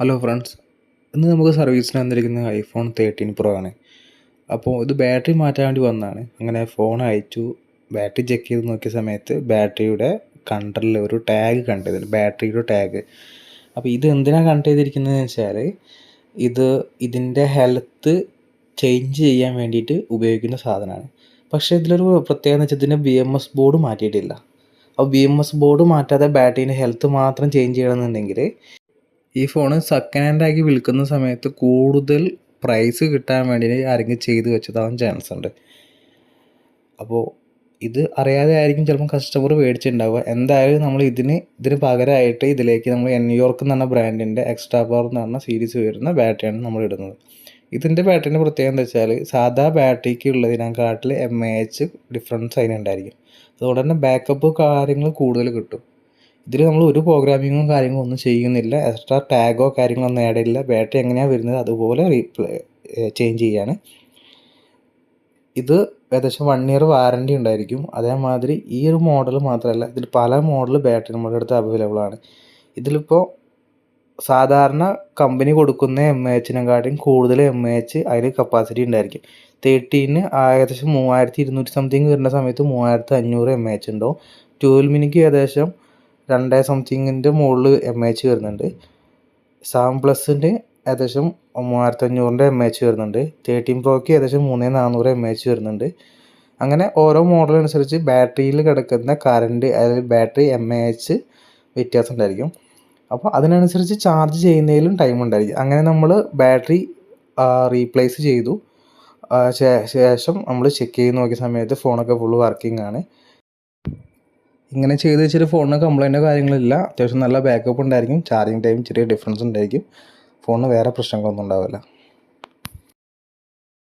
Hello friends ഇന്ന് നമുക്ക് സർവീസിന് വന്നിരിക്കുന്നത് ഐഫോൺ തേർട്ടീൻ പ്രോ ആണ്. അപ്പോൾ ഇത് ബാറ്ററി മാറ്റാൻ വേണ്ടി വന്നതാണ്. അങ്ങനെ ഫോൺ അയച്ചു. ബാറ്ററി ചെക്ക് ചെയ്ത് നോക്കിയ സമയത്ത് ബാറ്ററിയുടെ കണ്ടറിൽ ഒരു ടാഗ് കണ്ടു ഇതിൽ ബാറ്ററിയുടെ ടാഗ് അപ്പോൾ ഇത് എന്തിനാണ് കണ്ട് ചെയ്തിരിക്കുന്നതെന്ന് വെച്ചാൽ ഇത് ഇതിന്റെ ഹെൽത്ത് ചേഞ്ച് ചെയ്യാൻ വേണ്ടിയിട്ട് ഉപയോഗിക്കുന്ന സാധനമാണ്. പക്ഷേ ഇതിലൊരു പ്രത്യേകത വെച്ചാൽ ഇതിന്റെ ബി എം എസ് ബോർഡ് മാറ്റിയിട്ടില്ല. അപ്പോൾ ബി എം എസ് ബോർഡ് മാറ്റാതെ ബാറ്ററീന്റെ ഹെൽത്ത് മാത്രം ചേഞ്ച് ചെയ്യണമെന്നുണ്ടെങ്കിൽ ഈ ഫോണ് സെക്കൻഡ് ഹാൻഡ് ആക്കി വിൽക്കുന്ന സമയത്ത് കൂടുതൽ പ്രൈസ് കിട്ടാൻ വേണ്ടി ആരെങ്കിലും ചെയ്ത് വെച്ചതാവാൻ ചാൻസ് ഉണ്ട്. അപ്പോൾ ഇത് അറിയാതെ ആയിരിക്കും ചിലപ്പോൾ കസ്റ്റമർ മേടിച്ചിട്ടുണ്ടാവുക എന്തായാലും നമ്മൾ ഇതിന് ഇതിന് പകരമായിട്ട് ഇതിലേക്ക് നമ്മൾ എൻയോർക്ക് എന്ന് പറഞ്ഞ ബ്രാൻഡിന്റെ എക്സ്ട്രാ പവർ എന്ന് പറഞ്ഞ സീരീസ് വരുന്ന ബാറ്ററിയാണ് നമ്മൾ ഇടുന്നത്. ഇതിന്റെ ബാറ്ററിന്റെ പ്രത്യേകത എന്താ വെച്ചാൽ സാധാ ബാറ്ററിക്ക് ഉള്ളതിനെക്കാട്ടിൽ എം എ എച്ച് ഡിഫറൻസ് അതിനുണ്ടായിരിക്കും അതുകൊണ്ട് തന്നെ ബാക്കപ്പ് കാര്യങ്ങൾ കൂടുതൽ കിട്ടും. ഇതിൽ നമ്മൾ ഒരു പ്രോഗ്രാമിങ്ങും കാര്യങ്ങളും ഒന്നും ചെയ്യുന്നില്ല. എക്സ്ട്രാ ടാഗോ കാര്യങ്ങളോ ഒന്നും ആഡ് ചെയ്യില്ല ബാറ്ററി എങ്ങനെയാണ് വരുന്നത് അതുപോലെ റീപ്ലേ ചേഞ്ച് ചെയ്യാണ്. ഇത് ഏകദേശം വൺ ഇയർ വാറന്റി ഉണ്ടായിരിക്കും. അതേമാതിരി ഈ ഒരു മോഡൽ മാത്രമല്ല ഇതിൽ പല മോഡൽ ബാറ്ററി നമ്മുടെ അടുത്ത് അവൈലബിൾ ആണ്. ഇതിലിപ്പോൾ സാധാരണ കമ്പനി കൊടുക്കുന്ന എം എച്ചിനെക്കാട്ടിയും കൂടുതൽ എം എച്ച് അതിൽ കപ്പാസിറ്റി ഉണ്ടായിരിക്കും. തേർട്ടീന് ഏകദേശം മൂവായിരത്തി ഇരുന്നൂറ്റി സംതിങ് വരുന്ന സമയത്ത് മൂവായിരത്തി അഞ്ഞൂറ് എ എച്ച് ഉണ്ടാവും. ട്വൽവിനിക്ക് ഏകദേശം രണ്ട് സംതിങ്ങിന്റെ മുകളിൽ എം എച്ച് വരുന്നുണ്ട്. സെവൻ പ്ലസിന്റെ ഏകദേശം മൂവായിരത്തി അഞ്ഞൂറിന്റെ എം എച്ച് വരുന്നുണ്ട് തേർട്ടീൻ പ്രോയ്ക്ക് ഏകദേശം മൂന്നേ നാനൂറ് എം എച്ച് വരുന്നുണ്ട്. അങ്ങനെ ഓരോ മോഡൽ അനുസരിച്ച് ബാറ്ററിയിൽ കിടക്കുന്ന കറണ്ട് അതായത് ബാറ്ററി എം എ എച്ച് വ്യത്യാസം ഉണ്ടായിരിക്കും. അപ്പോൾ അതിനനുസരിച്ച് ചാർജ് ചെയ്യുന്നതിലും ടൈം ഉണ്ടായിരിക്കും. അങ്ങനെ നമ്മൾ ബാറ്ററി റീപ്ലേസ് ചെയ്തു. ശേഷം നമ്മൾ ചെക്ക് ചെയ്ത് നോക്കിയ സമയത്ത് ഫോണൊക്കെ ഫുള്ള് വർക്കിംഗ് ആണ്. ഇങ്ങനെ ചെയ്ത് വെച്ചിട്ട് ഫോണിന് കംപ്ലൈന്റോ കാര്യങ്ങളില്ല അത്യാവശ്യം നല്ല ബാക്കപ്പ് ഉണ്ടായിരിക്കും. ചാർജിങ് ടൈം ചെറിയ ഡിഫറൻസ് ഉണ്ടായിരിക്കും. ഫോണിന് വേറെ പ്രശ്നങ്ങളൊന്നും ഉണ്ടാവില്ല.